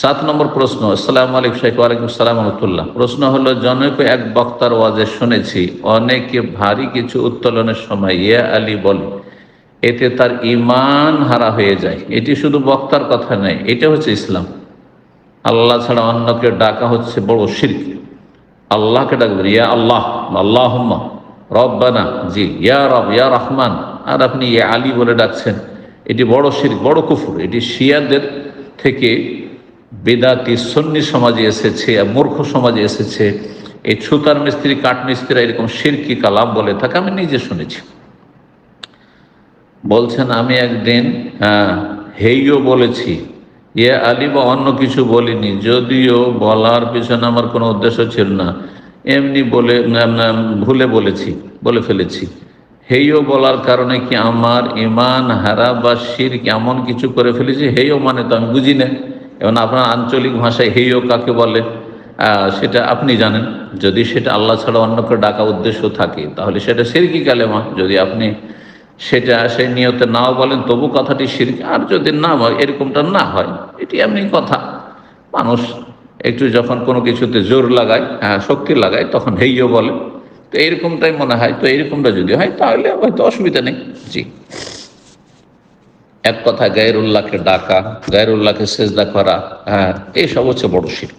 সাত নম্বর প্রশ্ন, আসসালাম আলাইকুম শেখ ওয়ালাইকুম সালাম রহমতুল্লাহ। প্রশ্ন হলো, জনক এক বক্তার ওয়াজে শুনেছি, অনেকে ভারী কিছু উত্তোলনের সময়, ইয়া আলী বলে, এতে তার ইমান হারা হয়ে যায়। এটি শুধু বক্তার কথা নয়, এটা হচ্ছে ইসলাম। আল্লাহ ছাড়া অন্যকে ডাকা হচ্ছে বড় শির্ক। আল্লাহকে ডাকবেন, ইয়া আল্লাহ আল্লাহ রব্বানা, জি, ইয়া রব, ইয়া রহমান, আর আপনি ইয়া আলী বলে ডাকছেন। এটি বড় শির্ক, বড় কুফুর, এটি শিয়াদের থেকে বেদাতি সন্নি সমাজে এসেছে মূর্খ সমাজে এসেছে। এই ছুতার মিস্ত্রি কাঠ মিস্ত্রিরা এরকম শিরকি কালাম বলে থাকে আমি নিজে শুনেছি। বলছেন আমি একদিন হ্যাঁ, হেইও বলেছি ইয়ে আলী বা অন্য কিছু বলিনি যদিও বলার পিছনে আমার কোনো উদ্দেশ্য ছিল না। এমনি বলে ভুলে বলেছি বলে ফেলেছি। হেইও বলার কারণে কি আমার ইমান হারা বা শির এমন কিছু করে ফেলেছি? হেইও মানে তো আমি বুঝি না। এবং আপনার আঞ্চলিক ভাষায় হেইও কাকে বলে সেটা আপনি জানেন। যদি সেটা আল্লাহ ছাড়া অন্য অন্যকে ডাকা উদ্দেশ্য থাকে, তাহলে সেটা সিরকি কালেমা। যদি আপনি সেটা, সেই নিয়তে নাও বলেন, তবু কথাটি সিরকি। আর যদি না হয় এরকমটা না হয়, এটি এমনি কথা। মানুষ একটু যখন কোনো কিছুতে জোর লাগায় হ্যাঁ শক্তি লাগায়, তখন হেইও বলে। তো এরকমটাই মনে হয়। তো এরকমটা যদি হয়, তাহলে হয়তো অসুবিধা নেই। জি। এক কথা গায়ের উল্লাহকে ডাকা গায়ের উল্লাহকে সেজদা করা হ্যাঁ এই সব হচ্ছে বড় শিল্প